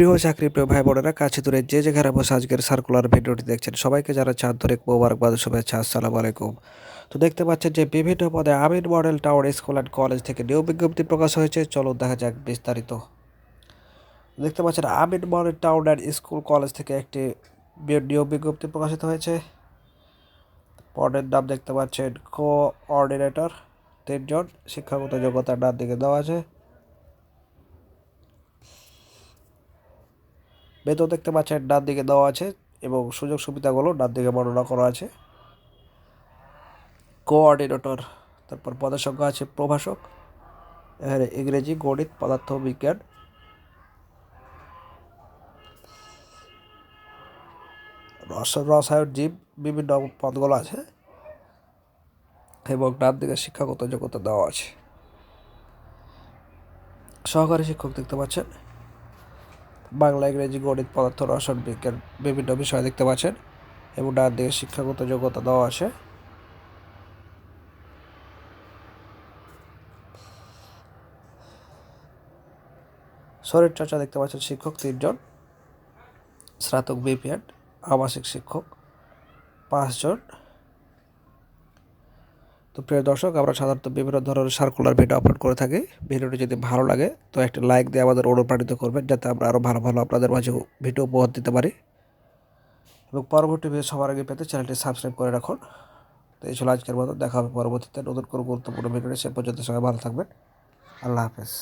প্রিয় চাকরি প্রিয় ভাই বোনেরা, কাছে দূরে যে যেখানে বসে আজকের সার্কুলার ভিডিওটি দেখছেন, সবাইকে যারা আন্তরিক মোবারকবাদ ও শুভেচ্ছা, আসসালামু আলাইকুম। তো দেখতে পাচ্ছেন যে বিভিন্ন পদে Amin model tower school and college থেকে নিয়োগ বিজ্ঞপ্তি প্রকাশ হয়েছে। চলো দেখা যাক বিস্তারিত। দেখতে পাচ্ছেন Amin model town and school college থেকে একটি নিয়োগ বিজ্ঞপ্তি প্রকাশিত হয়েছে। পদের নাম দেখতে পাচ্ছেন কোঅর্ডিনেটর তিনজন, শিক্ষাগত যোগ্যতার ডান দিকে দেওয়া আছে। বেতন দেখতে পাচ্ছেন ডান দিকে দেওয়া আছে এবং সুযোগ সুবিধাগুলো ডান দিকে বর্ণনা করা আছে। কোঅর্ডিনেটর, তারপর পদের সংখ্যা আছে প্রভাষক, এখানে ইংরেজি গণিত, পদার্থ বিজ্ঞান। রস, রসায়ন, জীব, বিভিন্ন পদগুলো আছে এবং ডান দিকে শিক্ষাগত যোগ্যতা দেওয়া আছে। সহকারী শিক্ষক দেখতে পাচ্ছেন। বাংলা ইংরেজি গণিত পদার্থ, রসায়ন, বিজ্ঞান বিভিন্ন বিষয় দেখতে পাচ্ছেন এবং ডান দিকে শিক্ষাগত যোগ্যতা দেওয়া আছে। শরীরচর্চা দেখতে পাচ্ছেন শিক্ষক তিনজন, স্নাতক বিপিএড, আবাসিক শিক্ষক পাঁচজন। তো প্রিয় দর্শক, আমরা সাধারণত বিভিন্ন ধরনের সার্কুলার ভিডিও আপলোড করে থাকি। ভিডিওটি যদি ভালো লাগে, তো একটা লাইক দিয়ে আমাদের অনুপ্রাণিত করবেন, যাতে আমরা আরও ভালো ভালো আপনাদের মাঝে ভিডিও উপহার দিতে পারি। এবং পরবর্তী ভিডিও সবার আগে পেতে চ্যানেলটি সাবস্ক্রাইব করে রাখুন। তো এই ছিল আজকের মতো, দেখা হবে পরবর্তীতে নতুন কোনো গুরুত্বপূর্ণ ভিডিও সে পর্যন্ত সবাই ভালো থাকবেন। আল্লাহ হাফেজ।